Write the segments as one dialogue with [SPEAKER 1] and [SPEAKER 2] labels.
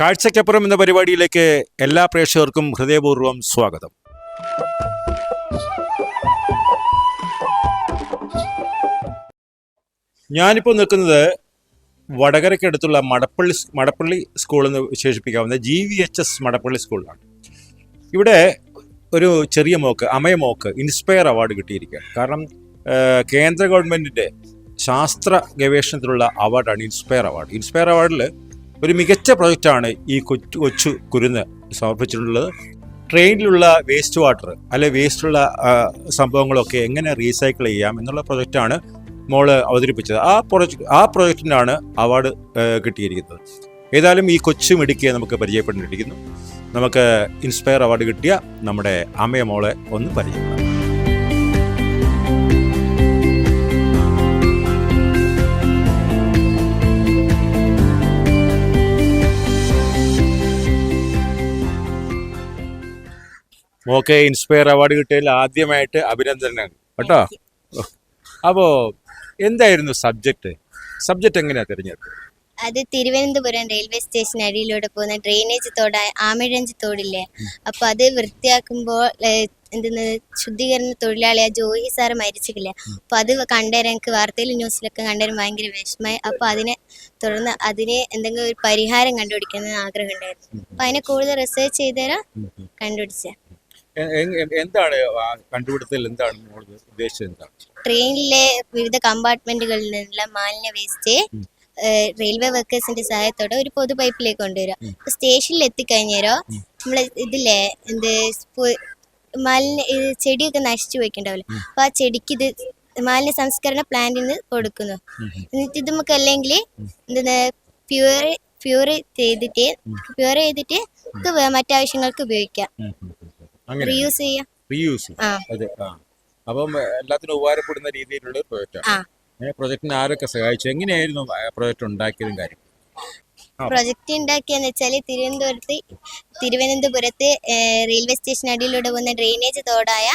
[SPEAKER 1] കാഴ്ചയ്ക്കപ്പുറം എന്ന പരിപാടിയിലേക്ക് എല്ലാ പ്രേക്ഷകർക്കും ഹൃദയപൂർവം സ്വാഗതം. ഞാനിപ്പോൾ നിൽക്കുന്നത് വടകരയ്ക്കടുത്തുള്ള മടപ്പള്ളി മടപ്പള്ളി സ്കൂൾ എന്ന് വിശേഷിപ്പിക്കാവുന്ന G V H S Madappally സ്കൂളിലാണ്. ഇവിടെ ഒരു ചെറിയ മോക്ക് അമയ മോക്ക് ഇൻസ്പയർ അവാർഡ് കിട്ടിയിരിക്കുകയാണ്. കാരണം കേന്ദ്ര ഗവൺമെന്റിന്റെ ശാസ്ത്ര ഗവേഷണത്തിലുള്ള അവാർഡാണ് ഇൻസ്പയർ അവാർഡ് ഇൻസ്പയർ അവാർഡിൽ ഒരു മികച്ച പ്രൊജക്റ്റാണ് ഈ കൊച്ചു കൊച്ചു കുരുന്ന് സമർപ്പിച്ചിട്ടുള്ളത്. ട്രെയിനിലുള്ള വേസ്റ്റ് വാട്ടർ അല്ലെ വേസ്റ്റുള്ള സംഭവങ്ങളൊക്കെ എങ്ങനെ റീസൈക്കിൾ ചെയ്യാം എന്നുള്ള പ്രൊജക്റ്റാണ് മോൾ അവതരിപ്പിച്ചത്. ആ പ്രൊജക്ട് ആ പ്രൊജക്റ്റിനാണ് അവാർഡ് കിട്ടിയിരിക്കുന്നത്. ഏതായാലും ഈ കൊച്ചു മിടുക്കിയെ നമുക്ക് പരിചയപ്പെട്ടിരിക്കുന്നു. നമുക്ക് ഇൻസ്പയർ അവാർഡ് കിട്ടിയ നമ്മുടെ അമ്മയെ മോളെ ഒന്ന് പരിചയപ്പെടാം. മോക്കെ ഇൻസ്പയർ അവാർഡ് കിട്ടിയതിൽ ആദ്യമായിട്ട് അഭിനന്ദനങ്ങൾ. കേട്ടോ? അപ്പോ എന്തായിരുന്നു സബ്ജക്ട് സബ്ജക്ട് എങ്ങനെയാ തിരഞ്ഞെടുത്തത്?
[SPEAKER 2] അത് തിരുവനന്തപുരം റെയിൽവേ സ്റ്റേഷൻ അടിയിലൂടെ പോകുന്ന ഡ്രെയിനേജ് തോട് ആമിഴഞ്ച് തോടില്ലേ? അപ്പൊ അത് വൃത്തിയാക്കുമ്പോൾ എന്തെന്ന് ശുദ്ധീകരണ തൊഴിലാളിയാ ജോഹി സാറ് മരിച്ചിട്ടില്ല? അപ്പൊ അത് കണ്ടേരം എനിക്ക് വാർത്തയിൽ ന്യൂസിലൊക്കെ കണ്ടേരം ഭയങ്കര വിഷമമായി. അപ്പൊ അതിനെ തുടർന്ന് അതിന് എന്തെങ്കിലും ഒരു പരിഹാരം കണ്ടുപിടിക്കണം എന്ന് ആഗ്രഹം ഉണ്ടായിരുന്നു. അപ്പൊ അതിനെ കൂടുതൽ റിസർച്ച് ചെയ്തേരാ കണ്ടുപിടിച്ച.
[SPEAKER 1] എന്താണ് ആ എന്താണ് ഉദ്ദേശിച്ചത് എന്താണ്?
[SPEAKER 2] ട്രെയിനിലെ വിവിധ കമ്പാർട്ട്മെന്റുകളിൽ നിന്നുള്ള മാലിന്യ വേസ്റ്റ് റെയിൽവേ വർക്കേഴ്സിന്റെ സഹായത്തോടെ ഒരു പൊതു പൈപ്പിലേക്ക് കൊണ്ടുവരാം സ്റ്റേഷനിൽ എത്തിക്കഴിഞ്ഞേരോ നമ്മളെ ഇതില്ലേ എന്ത് മാലിന്യ ചെടിയൊക്കെ നശിച്ചു പോയിക്കുണ്ടാവില്ല. അപ്പൊ ആ ചെടിക്ക് ഇത് മാലിന്യ സംസ്കരണ പ്ലാന്റിന് കൊടുക്കുന്നു. എന്നിട്ട് ഇത് നമുക്ക് അല്ലെങ്കിൽ എന്താ പ്യൂർ പ്യൂർ ചെയ്തിട്ട് പ്യൂർ ചെയ്തിട്ട് നമുക്ക് മറ്റാവശ്യങ്ങൾക്ക് ഉപയോഗിക്കാം.
[SPEAKER 1] അങ്ങനെ
[SPEAKER 2] റീയൂസ് ചെയ്യാം.
[SPEAKER 1] റീയൂസ് അതെ ആ. അപ്പം എല്ലാത്തിനും ഉപകാരപ്പെടുന്ന രീതിയിലുള്ള ഒരു പ്രൊജക്റ്റാണ് പ്രൊജക്ടിന് ആരൊക്കെ സഹായിച്ചു? എങ്ങനെയായിരുന്നു പ്രൊജക്ട് ഉണ്ടാക്കിയതും കാര്യം.
[SPEAKER 2] പ്രൊജക്ട് ഉണ്ടാക്കിയെന്ന് വെച്ചാൽ തിരുവനന്തപുരത്ത് തിരുവനന്തപുരത്ത് റെയിൽവേ സ്റ്റേഷൻ അടിയിലൂടെ പോകുന്ന ഡ്രെയിനേജ് തോടായ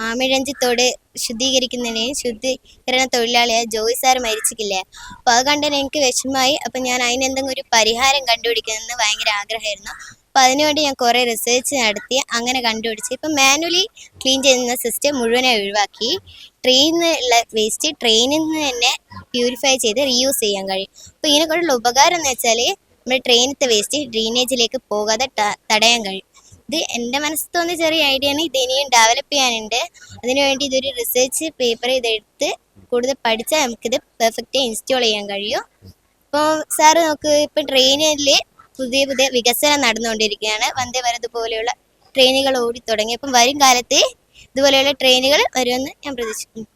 [SPEAKER 2] ആമിഴഞ്ചി തോട് ശുദ്ധീകരിക്കുന്നതിന് ശുദ്ധീകരണ തൊഴിലാളിയായ ജോയി സാർ മരിച്ചിട്ടില്ലേ? അപ്പൊ അത് കണ്ടതിന് എനിക്ക് വിഷമമായി. അപ്പൊ ഞാൻ അതിനെന്തെങ്കിലും ഒരു പരിഹാരം കണ്ടുപിടിക്കണമെന്ന് ഭയങ്കര ആഗ്രഹമായിരുന്നു. അപ്പൊ അതിനുവേണ്ടി ഞാൻ കുറേ റിസർച്ച് നടത്തി അങ്ങനെ കണ്ടുപിടിച്ച്. ഇപ്പം മാനുവലി ക്ലീൻ ചെയ്യുന്ന സിസ്റ്റം മുഴുവനായി ഒഴിവാക്കി. ട്രെയിനിൽ ഉള്ള വേസ്റ്റ് ട്രെയിനിൽ നിന്ന് തന്നെ പ്യൂരിഫൈ ചെയ്ത് റീയൂസ് ചെയ്യാൻ കഴിയും. അപ്പോൾ ഇതിനെക്കൊണ്ടുള്ള ഉപകാരം എന്ന് വെച്ചാൽ നമ്മുടെ ട്രെയിനത്തെ വേസ്റ്റ് ഡ്രെയിനേജിലേക്ക് പോകാതെ തടയാൻ കഴിയും. ഇത് എന്റെ മനസ്സിൽ തോന്നിയ ചെറിയ ഐഡിയ ആണ്. ഇത് ഇനിയും ഡെവലപ്പ് ചെയ്യാനുണ്ട്. അതിനുവേണ്ടി ഇതൊരു റിസർച്ച് പേപ്പർ ഇതെടുത്ത് കൂടുതൽ പഠിച്ചാൽ നമുക്കിത് പെർഫെക്റ്റ് ഇൻസ്റ്റാൾ ചെയ്യാൻ കഴിയും. അപ്പോൾ സാറ് നോക്ക് ഇപ്പം ട്രെയിനിൽ പുതിയ പുതിയ വികസനം നടന്നുകൊണ്ടിരിക്കുകയാണ്. വന്ദേ ഭാരത് പോലെയുള്ള ട്രെയിനുകൾ ഓടി തുടങ്ങി. അപ്പം വരും കാലത്ത് ഇതുപോലെയുള്ള ട്രെയിനുകൾ വരുമെന്ന് ഞാൻ പ്രതീക്ഷിക്കുന്നു.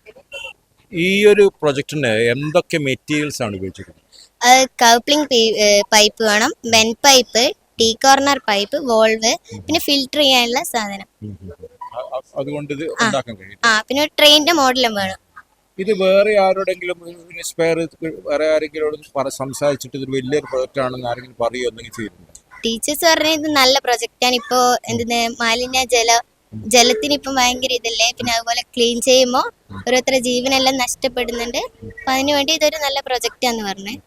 [SPEAKER 1] ഈ ഒരു പ്രൊജക്ടിന് എന്തൊക്കെ മെറ്റീരിയൽസ് ആണ് ഉപയോഗിച്ചിരിക്കുന്നത്?
[SPEAKER 2] കൗപ്ലിംഗ് പൈപ്പ് വേണം. Vent pipe T corner pipe valve പിന്നെ ഫിൽറ്റർ ചെയ്യാനുള്ള സാധനം.
[SPEAKER 1] അതുകൊണ്ട് ഇത്
[SPEAKER 2] ആ. പിന്നെ ട്രെയിനിന്റെ മോഡലും വേണം.
[SPEAKER 1] ഇത് വേറെ ആരോടെങ്കിലും ഇൻസ്പയർ വേറെ ആരെങ്കിലും സംസാരിച്ചിട്ട് ഇതൊരു വലിയൊരു പ്രോജക്റ്റ് ആണെന്ന് ആരെങ്കിലും പറയുമോ എന്തെങ്കിലും ചെയ്തിട്ടുണ്ട്
[SPEAKER 2] ടീച്ചേഴ്സ് പറഞ്ഞ ഇത് നല്ല പ്രൊജക്റ്റ് ആണ്. ഇപ്പോ എന്തിന് മാലിന്യ ജല ജലത്തിന് ഇപ്പം ഭയങ്കര ഇതല്ലേ? പിന്നെ അതുപോലെ ക്ലീൻ ചെയ്യുമ്പോൾ ഓരോരുത്തരുടെ ജീവനെല്ലാം നഷ്ടപ്പെടുന്നുണ്ട്. അപ്പൊ അതിനുവേണ്ടി ഇതൊരു നല്ല പ്രൊജക്റ്റാന്ന് പറഞ്ഞത്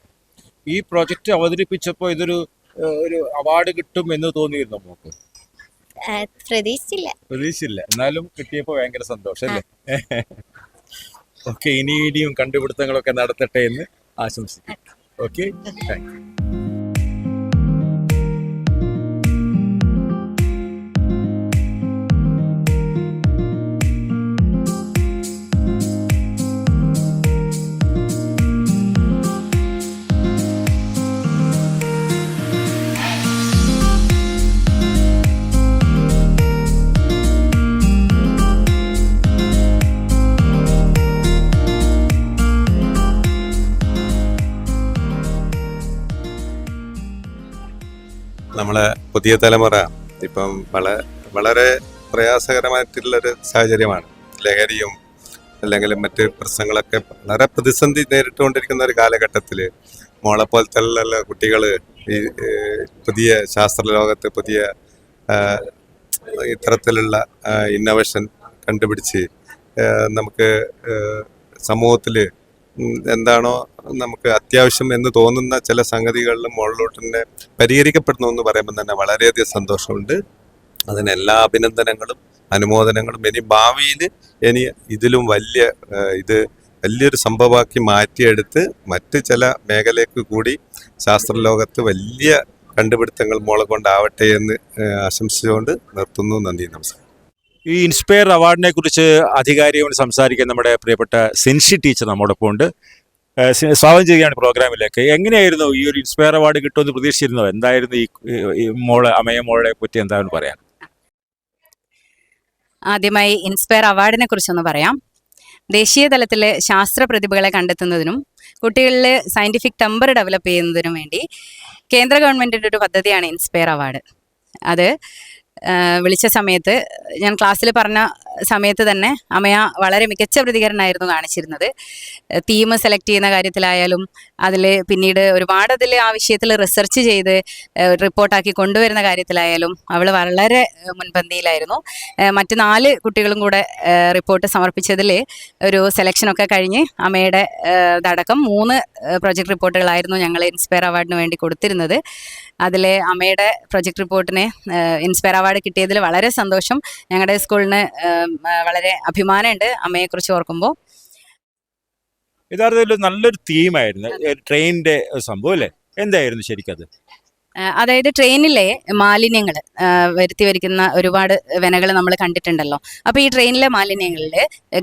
[SPEAKER 1] ഈ പ്രൊജക്റ്റ് അവതരിപ്പിച്ചപ്പോൾ ഇതൊരു ഒരു അവാർഡ് കിട്ടും എന്ന് തോന്നിയിരുന്നു നമുക്ക്
[SPEAKER 2] പ്രതീക്ഷിച്ചില്ല.
[SPEAKER 1] പ്രതീക്ഷിച്ചില്ല. എന്നാലും കിട്ടിയപ്പോൾ ഭയങ്കര സന്തോഷം അല്ലേ? ഇനി ഇനിയും കണ്ടുപിടുത്തങ്ങളൊക്കെ നടത്തട്ടെ എന്ന് ആശംസിക്കുന്നു. ഓക്കെ താങ്ക്
[SPEAKER 3] നമ്മളെ പുതിയ തലമുറ ഇപ്പം വളരെ പ്രയാസകരമായിട്ടുള്ളൊരു സാഹചര്യമാണ്. ലഹരിയും അല്ലെങ്കിൽ മറ്റ് പ്രശ്നങ്ങളൊക്കെ വളരെ പ്രതിസന്ധി നേരിട്ടുകൊണ്ടിരിക്കുന്ന ഒരു കാലഘട്ടത്തിൽ മോളെ പോലത്തെ കുട്ടികൾ ഈ പുതിയ ശാസ്ത്ര ലോകത്ത് പുതിയ ഇത്തരത്തിലുള്ള ഇന്നോവേഷൻ കണ്ടുപിടിച്ച് നമുക്ക് സമൂഹത്തിൽ എന്താണോ നമുക്ക് അത്യാവശ്യം എന്ന് തോന്നുന്ന ചില സംഗതികളിലും മുകളിലോട്ട് തന്നെ പരിഹരിക്കപ്പെടുന്നു എന്ന് പറയുമ്പോൾ തന്നെ വളരെയധികം സന്തോഷമുണ്ട്. അതിന് എല്ലാ അഭിനന്ദനങ്ങളും അനുമോദനങ്ങളും ഇനി ഭാവിയിൽ ഇനി ഇതിലും വലിയ ഇത് വലിയൊരു സംഭവമാക്കി മാറ്റിയെടുത്ത് മറ്റ് ചില മേഖലയ്ക്ക് കൂടി ശാസ്ത്രലോകത്ത് വലിയ കണ്ടുപിടുത്തങ്ങൾ മോളെ കൊണ്ടാവട്ടെ എന്ന് ആശംസിച്ചുകൊണ്ട് നിർത്തുന്നു. നന്ദി നമസ്കാരം.
[SPEAKER 1] ഈ ഇൻസ്പയർ അവാർഡിനെ കുറിച്ച് അധികാരിയോട് സംസാരിക്കാൻ നമ്മുടെ പ്രിയപ്പെട്ട സെൻഷി ടീച്ചർ നമ്മോടൊപ്പം ഉണ്ട്. സ്വാഗതം ചെയ്യുകയാണ് പ്രോഗ്രാമിലേക്ക്. എങ്ങനെയായിരുന്നു ഈ ഒരു ഇൻസ്പയർ അവാർഡ് കിട്ടുമെന്ന് പ്രതീക്ഷിച്ചിരുന്നോ എന്തായിരുന്നു ഈ മോൾ അമയ മോളെ പറ്റി എന്താണ് പറയാൻ?
[SPEAKER 4] ആദ്യമായി ഇൻസ്പയർ അവാർഡിനെ കുറിച്ചൊന്ന് പറയാം. ദേശീയ തലത്തിൽ ശാസ്ത്ര പ്രതിഭകളെ കണ്ടെത്തുന്നതിനും കുട്ടികളിൽ സയന്റിഫിക് ടെമ്പർ ഡെവലപ്പ് ചെയ്യുന്നതിനും വേണ്ടി കേന്ദ്ര ഗവൺമെന്റിന്റെ ഒരു പദ്ധതിയാണ് ഇൻസ്പയർ അവാർഡ് അത് വിളിച്ച സമയത്ത് ഞാൻ ക്ലാസ്സിൽ പറഞ്ഞ സമയത്ത് തന്നെ അമ്മയ വളരെ മികച്ച പ്രതികരണമായിരുന്നു കാണിച്ചിരുന്നത്. തീം സെലക്ട് ചെയ്യുന്ന കാര്യത്തിലായാലും അതിൽ പിന്നീട് ഒരുപാട് അതിൽ ആ വിഷയത്തിൽ റിസർച്ച് ചെയ്ത് റിപ്പോർട്ടാക്കി കൊണ്ടുവരുന്ന കാര്യത്തിലായാലും അവൾ വളരെ മുൻപന്തിയിലായിരുന്നു. മറ്റു നാല് കുട്ടികളും കൂടെ റിപ്പോർട്ട് സമർപ്പിച്ചതിൽ ഒരു സെലക്ഷനൊക്കെ കഴിഞ്ഞ് അമ്മയുടെ ഇതടക്കം മൂന്ന് പ്രൊജക്ട് റിപ്പോർട്ടുകളായിരുന്നു ഞങ്ങൾ ഇൻസ്പയർ അവാർഡിന് വേണ്ടി കൊടുത്തിരുന്നത്. അതിലെ അമ്മയുടെ പ്രൊജക്ട് റിപ്പോർട്ടിനെ ഇൻസ്പയർ അവാർഡ് കിട്ടിയതിൽ വളരെ സന്തോഷം. ഞങ്ങളുടെ സ്കൂളിന് വളരെ അഭിമാനമുണ്ട് അമ്മയെക്കുറിച്ച് ഓർക്കുമ്പോൾ
[SPEAKER 1] യഥാർത്ഥത്തിൽ നല്ലൊരു തീമായിരുന്നു ട്രെയിനിന്റെ സംഭവം അല്ലേ? എന്തായിരുന്നു ശരിക്കത്?
[SPEAKER 4] ആഹ് അതായത് ട്രെയിനിലെ മാലിന്യങ്ങൾ വരുത്തി വരിക്കുന്ന ഒരുപാട് വെനകൾ നമ്മൾ കണ്ടിട്ടുണ്ടല്ലോ. അപ്പോൾ ഈ ട്രെയിനിലെ മാലിന്യങ്ങളിൽ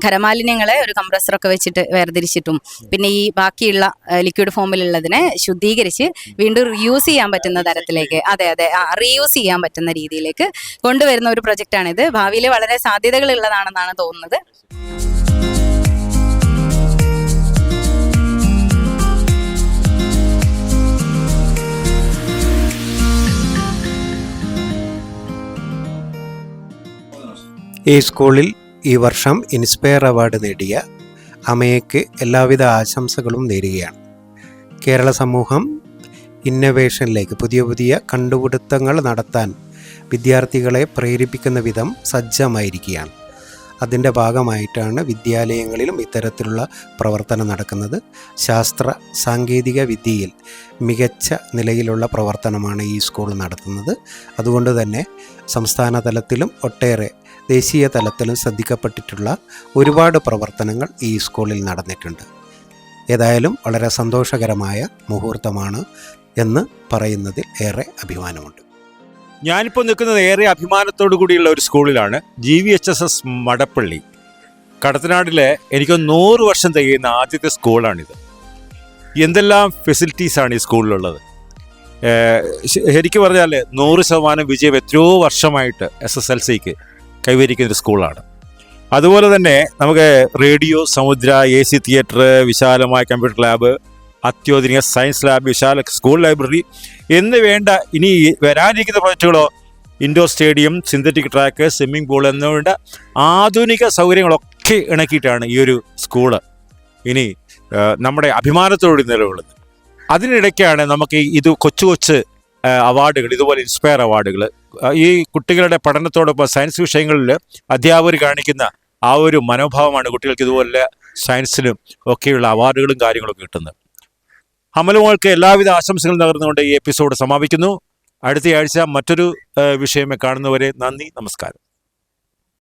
[SPEAKER 4] ഖരമാലിന്യങ്ങളെ ഒരു കംപ്രസറൊക്കെ വെച്ചിട്ട് വേർതിരിച്ചിട്ടും പിന്നെ ഈ ബാക്കിയുള്ള ലിക്വിഡ് ഫോമിലുള്ളതിനെ ശുദ്ധീകരിച്ച് വീണ്ടും റീയൂസ് ചെയ്യാൻ പറ്റുന്ന തരത്തിലേക്ക് അതെ അതെ റീയൂസ് ചെയ്യാൻ പറ്റുന്ന രീതിയിലേക്ക് കൊണ്ടുവരുന്ന ഒരു പ്രൊജക്റ്റാണിത് ഭാവിയിൽ വളരെ സാധ്യതകൾ ഉള്ളതാണെന്നാണ് തോന്നുന്നത്.
[SPEAKER 5] ഈ സ്കൂളിൽ ഈ വർഷം ഇൻസ്പയർ അവാർഡ് നേടിയ അമയയ്ക്ക് എല്ലാവിധ ആശംസകളും നേരുകയാണ്. കേരള സമൂഹം ഇന്നവേഷനിലേക്ക് പുതിയ പുതിയ കണ്ടുപിടുത്തങ്ങൾ നടത്താൻ വിദ്യാർത്ഥികളെ പ്രേരിപ്പിക്കുന്ന വിധം സജ്ജമായിരിക്കുകയാണ്. അതിന്റെ ഭാഗമായിട്ടാണ് വിദ്യാലയങ്ങളിലും ഇത്തരത്തിലുള്ള പ്രവർത്തനം നടക്കുന്നത്. ശാസ്ത്ര സാങ്കേതിക വിദ്യയിൽ മികച്ച നിലയിലുള്ള പ്രവർത്തനമാണ് ഈ സ്കൂൾ നടത്തുന്നത്. അതുകൊണ്ട് തന്നെ സംസ്ഥാന തലത്തിലും ഒട്ടേറെ ദേശീയ തലത്തിലും ശ്രദ്ധിക്കപ്പെട്ടിട്ടുള്ള ഒരുപാട് പ്രവർത്തനങ്ങൾ ഈ സ്കൂളിൽ നടന്നിട്ടുണ്ട്. ഏതായാലും വളരെ സന്തോഷകരമായ മുഹൂർത്തമാണ് എന്ന് പറയുന്നതിൽ ഏറെ അഭിമാനമുണ്ട്.
[SPEAKER 1] ഞാനിപ്പോൾ നിൽക്കുന്നത് ഏറെ അഭിമാനത്തോടു കൂടിയുള്ള ഒരു സ്കൂളിലാണ് G V H S S Madappally. കടത്തനാടിലെ എനിക്ക് നൂറ് വർഷം തികയുന്ന ആദ്യത്തെ സ്കൂളാണിത്. എന്തെല്ലാം ഫെസിലിറ്റീസാണ് ഈ സ്കൂളിലുള്ളത്? ശരിക്കും പറഞ്ഞാൽ നൂറ് ശതമാനം വിജയം എത്രയോ വർഷമായിട്ട് എസ് എസ് എൽ സിക്ക് കൈവരിക്കുന്ന ഒരു സ്കൂളാണ്. അതുപോലെ തന്നെ നമുക്ക് radio Samudra A C theatre വിശാലമായ കമ്പ്യൂട്ടർ ലാബ് അത്യാധുനിക സയൻസ് ലാബ് വിശാല സ്കൂൾ ലൈബ്രറി എന്ന് വേണ്ട ഇനി വരാനിരിക്കുന്ന പ്രോജക്റ്റുകളോ indoor stadium synthetic track swimming pool എന്നുവേണ്ട ആധുനിക സൗകര്യങ്ങളൊക്കെ ഇണക്കിയിട്ടാണ് ഈ ഒരു സ്കൂൾ ഇനി നമ്മുടെ അഭിമാനത്തോടെ നിലകൊള്ളുന്നത്. അതിനിടയ്ക്കാണ് നമുക്ക് ഇത് കൊച്ചു കൊച്ചു അവാർഡുകൾ ഇതുപോലെ ഇൻസ്പയർ അവാർഡുകൾ. ഈ കുട്ടികളുടെ പഠനത്തോടൊപ്പം സയൻസ് വിഷയങ്ങളിൽ അധ്യാപകർ കാണിക്കുന്ന ആ ഒരു മനോഭാവമാണ് കുട്ടികൾക്ക് ഇതുപോലെ സയൻസിലും ഒക്കെയുള്ള അവാർഡുകളും കാര്യങ്ങളൊക്കെ കിട്ടുന്നത്. അമലുമോൾക്ക് എല്ലാവിധ ആശംസകളും നകർന്നുകൊണ്ട് ഈ എപ്പിസോഡ് സമാപിക്കുന്നു. അടുത്തയാഴ്ച മറ്റൊരു വിഷയമേ കാണുന്നവരെ നന്ദി നമസ്കാരം.